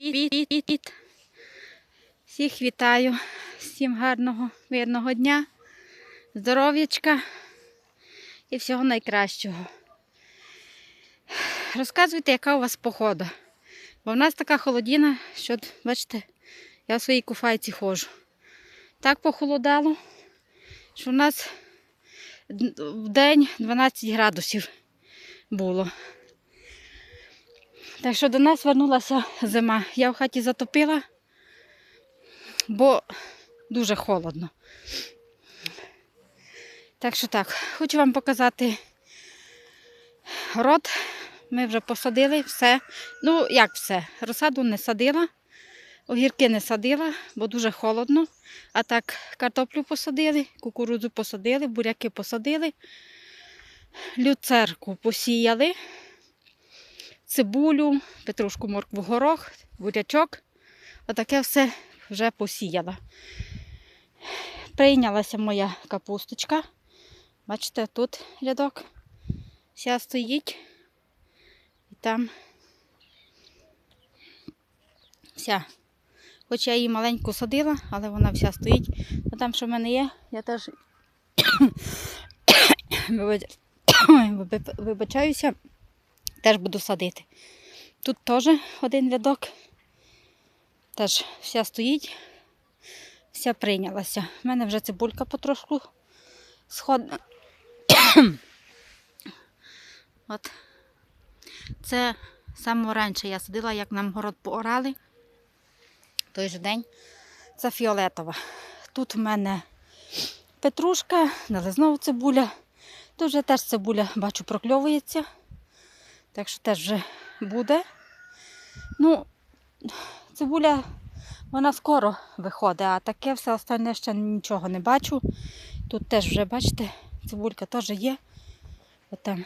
Привіт! Всіх вітаю, всім гарного мирного дня, здоров'ячка і всього найкращого. Розказуйте, яка у вас погода. Бо в нас така холодіна, що, бачите, я в своїй куфайці ходжу. Так похолодало, що в нас в день 12 градусів було. Так що до нас вернулася зима. Я в хаті затопила, бо дуже холодно. Так що так, хочу вам показати город. Ми вже посадили все. Ну, як все? Розсаду не садила, огірки не садила, бо дуже холодно. А так картоплю посадили, кукурудзу посадили, буряки посадили, люцерку посіяли цибулю, петрушку, моркву, горох, бурячок. Отаке все вже посіяла. Прийнялася моя капусточка. Бачите, тут рядок вся стоїть. І там вся. Хоч я її маленьку садила, але вона вся стоїть. А там, що в мене є, я теж вибачаюся. Теж буду садити. Тут теж один рядок. Теж вся стоїть, вся прийнялася. У мене вже цибулька потрошку сходна. От. Це саме раніше я садила, як нам город поорали. Той же день. Це фіолетова. Тут в мене петрушка, дали знову цибуля. Тут вже теж цибуля, бачу, прокльовується. Так що теж вже буде. Ну, цибуля, вона скоро виходить, а таке все остальне ще нічого не бачу. Тут теж вже, бачите, цибулька теж є. Отам.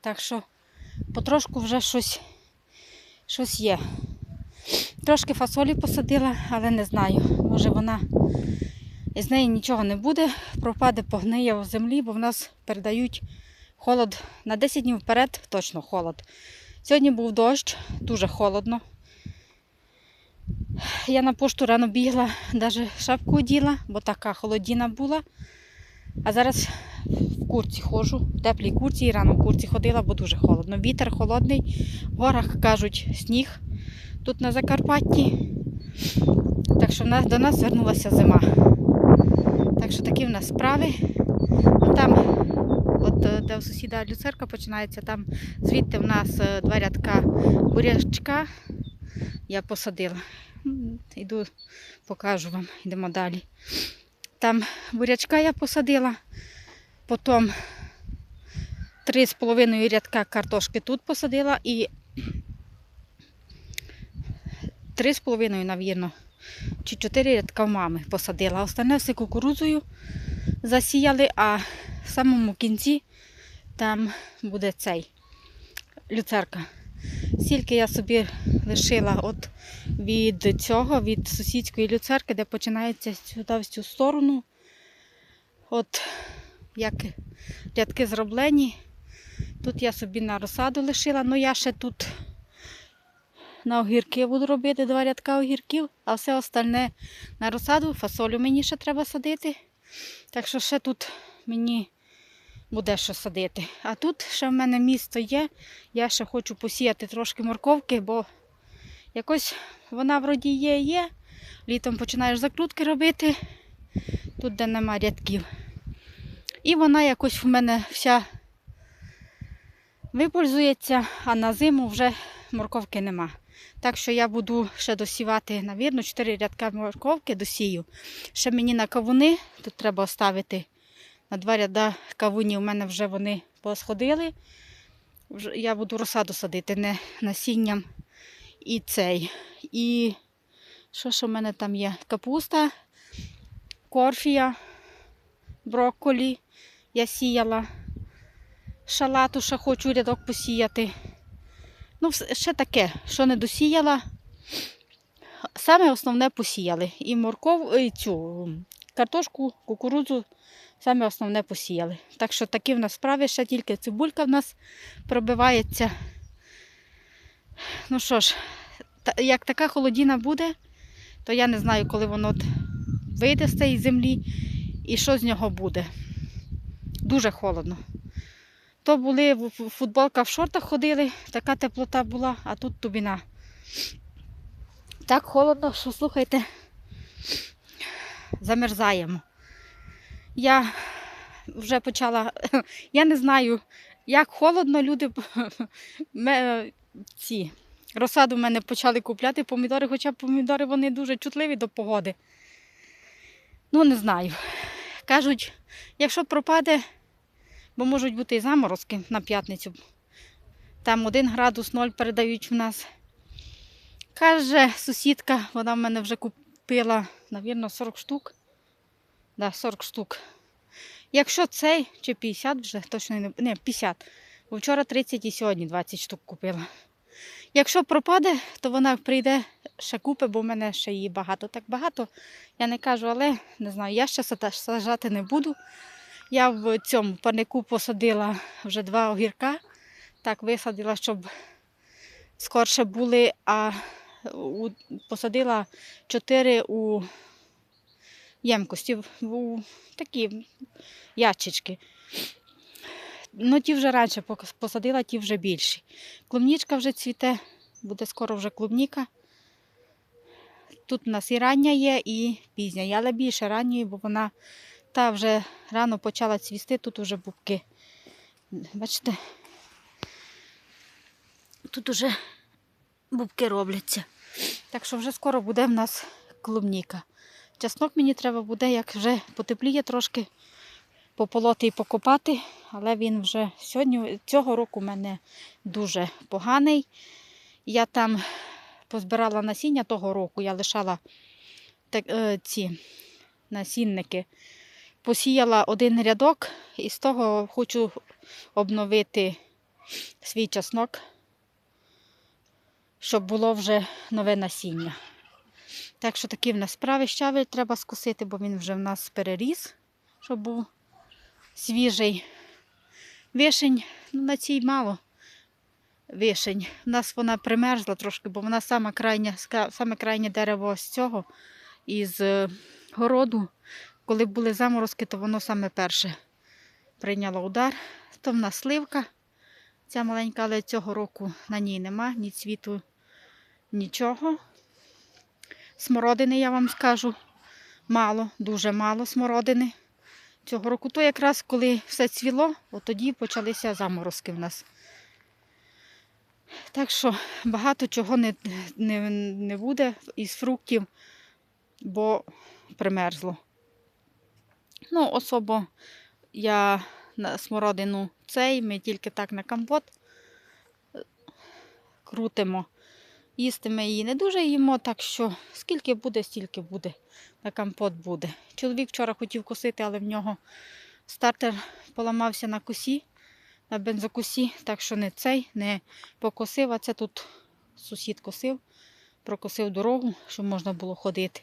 Так що потрошку вже щось, щось є. Трошки фасолі посадила, але не знаю. Може вона з неї нічого не буде, пропаде, погниє в землі, бо в нас передають холод на 10 днів вперед, точно холод. Сьогодні був дощ, дуже холодно. Я на пошту рано бігла, навіть шапку оділа, бо така холодіна була. А зараз в курці ходжу, в теплій курці і рано в курці ходила, бо дуже холодно. Вітер холодний, в горах кажуть сніг тут на Закарпатті. Так що в нас, до нас звернулася зима. Так що такі в нас справи. Там, от е, де у сусіда люцерка починається, там звідти в нас е, два рядка бурячка я посадила. Йду, покажу вам, йдемо далі. Там бурячка я посадила, потім три з половиною рядка картошки тут посадила і три з половиною, навірно, чи чотири рядка в мами посадила. Остальне все кукурудзою засіяли, а в самому кінці там буде цей люцерка. Стільки я собі лишила от від цього, від сусідської люцерки, де починається сюди в цю сторону. От як рядки зроблені. Тут я собі на розсаду лишила, ну я ще тут на огірки буду робити два рядка огірків, а все остальне на розсаду, фасолю мені ще треба садити. Так що ще тут мені буде що садити. А тут ще в мене місто є. Я ще хочу посіяти трошки морковки, бо якось вона вроді є, є. Літом починаєш закрутки робити, тут де нема рядків. І вона якось в мене вся випользується, а на зиму вже морковки нема. Так що я буду ще досівати, навірно, 4 рядка морковки досію. Ще мені на кавуни, тут треба оставити на два ряда кавунів, у мене вже вони посходили. Я буду розсаду садити, не насінням і цей. І що ж у мене там є? Капуста, корфія, брокколі я сіяла. Шалату ще хочу рядок посіяти. Ну, ще таке, що не досіяла. Саме основне посіяли. І морков, і цю картошку, кукурудзу, саме основне посіяли. Так що такі в нас справи, ще тільки цибулька в нас пробивається. ну що ж, як така холодіна буде, то я не знаю, коли воно вийде з цієї землі і що з нього буде. Дуже холодно. То були в футболках, в шортах ходили, така теплота була, а тут тубіна. Так холодно, що слухайте, замерзаємо. Я вже почала, я не знаю, як холодно люди ці розсаду в мене почали купляти помідори, хоча помідори вони дуже чутливі до погоди. Ну, не знаю. Кажуть, якщо пропаде, бо можуть бути і заморозки на п'ятницю. Там один градус, ноль передають в нас. Каже сусідка, вона в мене вже купила, навірно, 40 штук. Да, 40 штук. Якщо цей чи 50 вже, точно не, не 50. Бо вчора 30 і сьогодні 20 штук купила. Якщо пропаде, то вона прийде ще купи, бо в мене ще її багато. Так багато, я не кажу, але не знаю, я ще саджати не буду. Я в цьому парнику посадила вже два огірка. Так висадила, щоб скорше були, а посадила чотири у ємкості, у такі ящички. Ну, ті вже раніше посадила, ті вже більші. Клубнічка вже цвіте, буде скоро вже клубніка. Тут у нас і рання є, і пізня. Але більше ранньої, бо вона та вже рано почала цвісти, тут вже бубки. Бачите? Тут уже бубки робляться. Так що вже скоро буде в нас клубніка. Чеснок мені треба буде, як вже потепліє трошки, пополоти і покопати, але він вже сьогодні, цього року в мене дуже поганий. Я там позбирала насіння того року, я лишала е, ці насінники. Посіяла один рядок і з того хочу обновити свій чеснок, щоб було вже нове насіння. Так що такі в нас справи щавель треба скосити, бо він вже в нас переріс, щоб був свіжий. Вишень, ну на цій мало вишень. У нас вона примерзла трошки, бо вона саме крайнє, саме крайнє дерево з цього, із е, городу. Коли були заморозки, то воно саме перше прийняло удар. То в нас сливка, ця маленька, але цього року на ній нема ні цвіту, нічого. Смородини, я вам скажу, мало, дуже мало смородини. Цього року, то якраз коли все цвіло, от тоді почалися заморозки в нас. Так що багато чого не, не, не буде із фруктів, бо примерзло. Ну, особо я на смородину цей, ми тільки так на компот е, крутимо. Їсти ми її не дуже їмо, так що скільки буде, стільки буде. На компот буде. Чоловік вчора хотів косити, але в нього стартер поламався на косі, на бензокосі, так що не цей, не покосив, а це тут сусід косив, прокосив дорогу, щоб можна було ходити.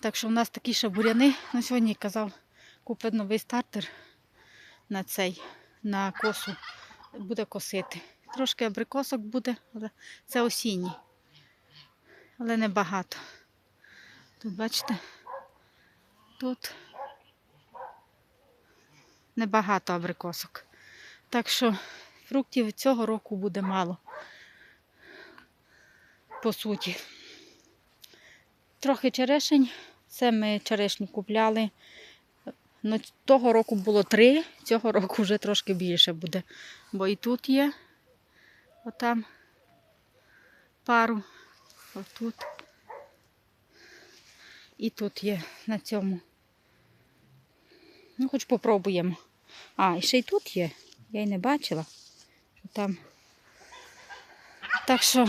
Так що в нас такі ще буряни. На сьогодні казав, купить новий стартер на цей, на косу. Буде косити. Трошки абрикосок буде, але це осінній. Але не багато. Тут, бачите, тут небагато абрикосок. Так що фруктів цього року буде мало. По суті. Трохи черешень. Це ми черешню купляли. Ну, того року було три, цього року вже трошки більше буде. Бо і тут є отам пару, отут. І тут є на цьому. Ну, хоч попробуємо. А, і ще й тут є. Я й не бачила. Що там. Так що,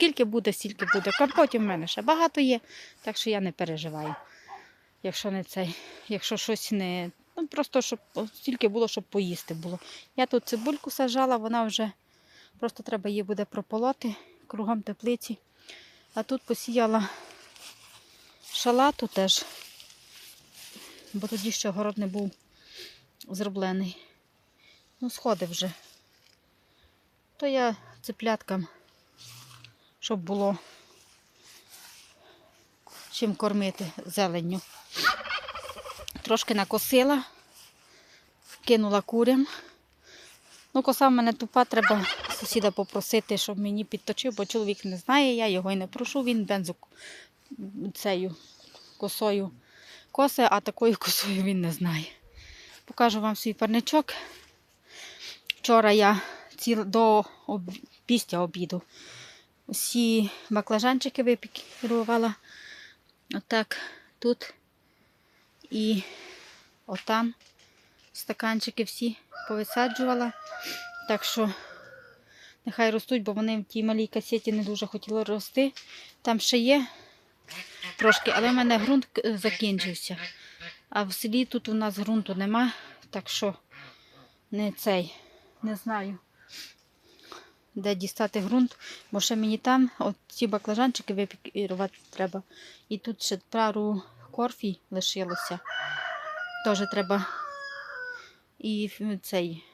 скільки буде, стільки буде. Компотів в мене ще багато є, так що я не переживаю. Якщо не цей, якщо щось не. Ну, просто щоб стільки було, щоб поїсти було. Я тут цибульку сажала, вона вже просто треба її буде прополоти кругом теплиці. А тут посіяла шалату теж, бо тоді ще город не був зроблений. Ну, сходи вже. То я ципляткам, щоб було чим кормити зеленню. Трошки накосила, кинула курям. Ну, коса в мене тупа, треба сусіда попросити, щоб мені підточив, бо чоловік не знає, я його і не прошу, він бензу цією косою косе, а такою косою він не знає. Покажу вам свій парничок. Вчора я ціл до об... після обіду всі баклажанчики випікувала. Отак тут і отам стаканчики всі повисаджувала. Так що нехай ростуть, бо вони в тій малій касеті не дуже хотіли рости. Там ще є трошки, але в мене ґрунт закінчився. А в селі тут у нас ґрунту нема, так що не цей, не знаю, де дістати ґрунт, бо ще мені там ці баклажанчики випікувати треба. І тут ще пару корфій лишилося. Теж треба. І цей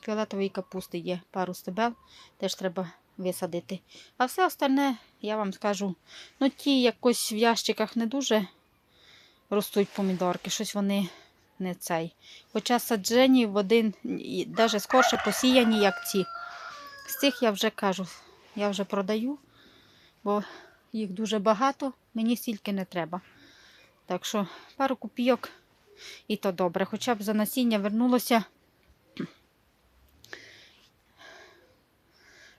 фіолетової капусти є пару стебел, теж треба висадити. А все остальне, я вам скажу, ну ті якось в ящиках не дуже ростуть помідорки, щось вони не цей. Хоча саджені в один, навіть скорше посіяні, як ці. З цих я вже кажу, я вже продаю, бо їх дуже багато, мені стільки не треба. Так що пару копійок і то добре. Хоча б за насіння вернулося.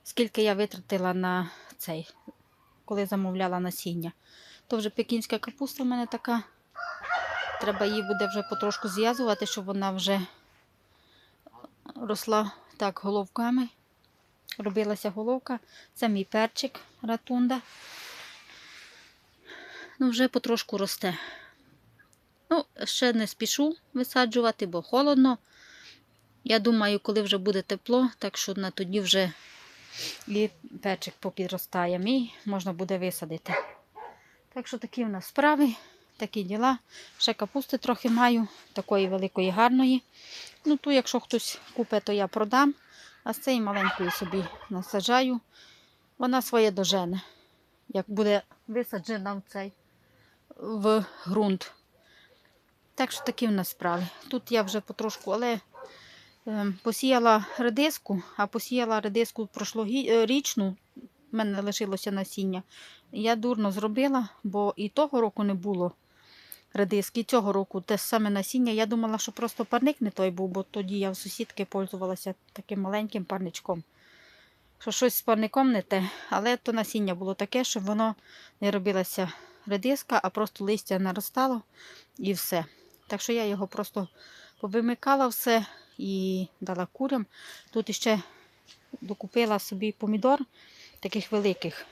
Скільки я витратила на цей, коли замовляла насіння. То вже пекінська капуста в мене така. Треба її буде вже потрошку зв'язувати, щоб вона вже росла так головками. Робилася головка. Це мій перчик ратунда. Ну, вже потрошку росте. Ну, ще не спішу висаджувати, бо холодно. Я думаю, коли вже буде тепло, так що на тоді вже і перчик попідростає мій, можна буде висадити. Так що такі в нас справи, такі діла. Ще капусти трохи маю, такої великої гарної. Ну, ту, якщо хтось купить, то я продам. А з цієї маленької собі насаджаю. Вона своє дожене. Як буде висаджена в цей в ґрунт. Так що такі в нас справи. Тут я вже потрошку, але ем, посіяла редиску, а посіяла редиску прошлорічну, в мене лишилося насіння. Я дурно зробила, бо і того року не було редиски, цього року те саме насіння. Я думала, що просто парник не той був, бо тоді я в сусідки пользувалася таким маленьким парничком. Що щось з парником не те, але то насіння було таке, щоб воно не робилася редиска, а просто листя наростало і все. Так що я його просто повимикала все і дала курям. Тут ще докупила собі помідор таких великих.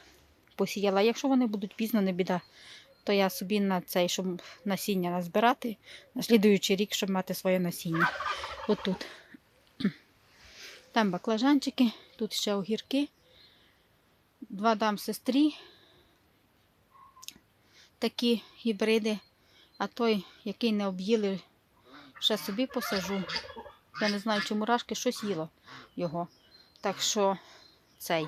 Посіяла. Якщо вони будуть пізно, не біда, то я собі на цей, щоб насіння назбирати, на слідуючий рік, щоб мати своє насіння. Отут. Там баклажанчики, тут ще огірки. Два дам сестрі. Такі гібриди. А той, який не об'їли, ще собі посажу. Я не знаю, чи мурашки щось їло його. Так що цей.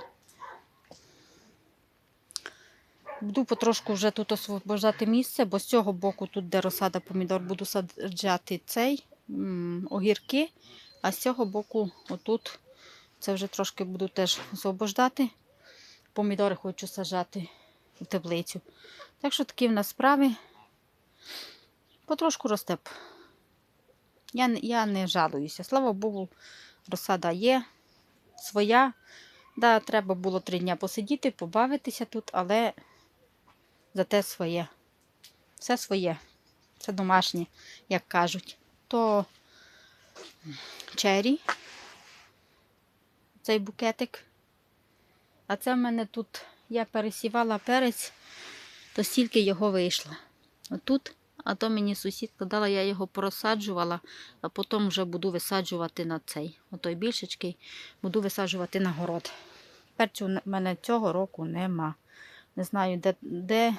Буду потрошку вже тут освобождати місце, бо з цього боку, тут, де розсада помідор, буду саджати цей огірки, а з цього боку, отут, це вже трошки буду теж освобождати. Помідори хочу саджати у теплицю. Так що такі в нас справи. Потрошку росте. Я, я не жалуюся. Слава Богу, розсада є своя. Да, треба було три дні посидіти, побавитися тут, але зате своє. Все своє. Це домашнє, як кажуть. То чері, цей букетик. А це в мене тут я пересівала перець, то стільки його вийшло. Отут, а то мені сусідка дала, я його просаджувала, а потім вже буду висаджувати на цей. Отой більшечкий, буду висаджувати на город. Перцю в мене цього року нема. Не знаю, де, де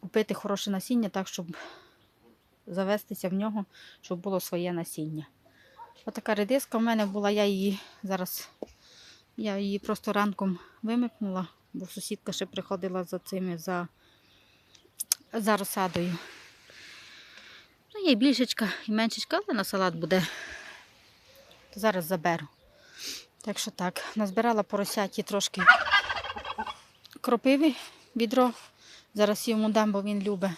купити хороше насіння, так, щоб завестися в нього, щоб було своє насіння. Отака редиска в мене була, я її зараз Я її просто ранком вимикнула, бо сусідка ще приходила за цими за, за розсадою. Ну, є більшечка, і меншечка, але на салат буде. Зараз заберу. Так що так, назбирала поросяті трошки кропиви відро. Зараз йому дам, бо він любить.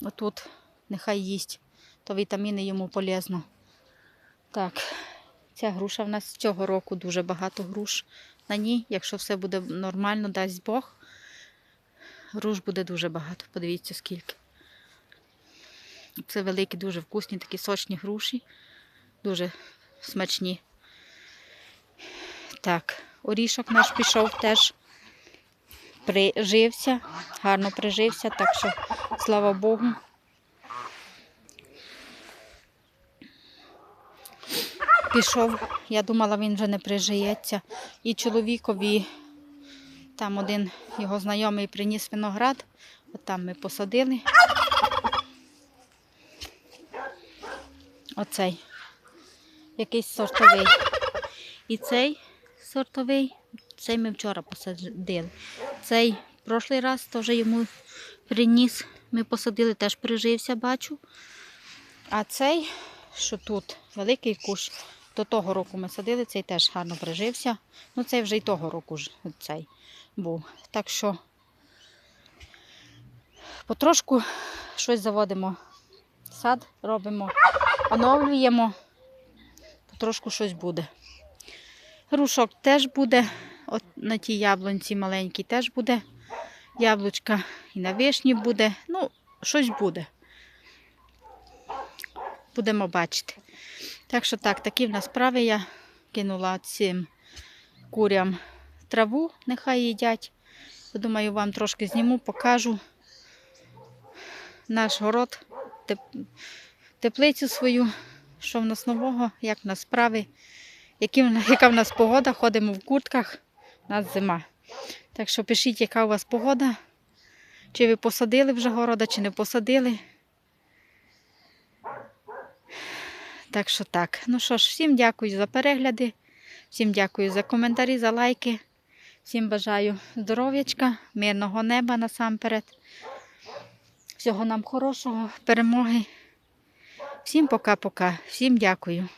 Отут нехай їсть, то вітаміни йому полезно. Так, ця груша в нас цього року дуже багато груш на ній. Якщо все буде нормально, дасть Бог. Груш буде дуже багато. Подивіться скільки. Це великі, дуже вкусні, такі сочні груші. Дуже смачні. Так, орішок наш пішов теж. Прижився, гарно прижився, так що слава Богу. Пішов, я думала, він вже не прижиється. І чоловікові, там один його знайомий приніс виноград, от там ми посадили. Оцей. Якийсь сортовий. І цей сортовий, цей ми вчора посадили. Цей прошлий раз теж йому приніс. Ми посадили, теж прижився, бачу. А цей, що тут, великий куш, до того року ми садили, цей теж гарно прижився. Ну, цей вже й того року ж цей був. Так що потрошку щось заводимо. Сад робимо, оновлюємо, потрошку щось буде. Грушок теж буде, от на тій яблунці маленькій теж буде яблучка, і на вишні буде. Ну, щось буде. Будемо бачити. Так що так, такі в нас справи. Я кинула цим курям траву, нехай їдять. Думаю, вам трошки зніму, покажу наш город, теплицю свою, що в нас нового, як в нас справи, яка в нас погода, ходимо в куртках, у нас зима. Так що пишіть, яка у вас погода, чи ви посадили вже города, чи не посадили. Так що так. Ну що ж, всім дякую за перегляди, всім дякую за коментарі, за лайки. Всім бажаю здоров'ячка, мирного неба насамперед. Всього нам хорошого, перемоги. Всім пока-пока. Всім дякую.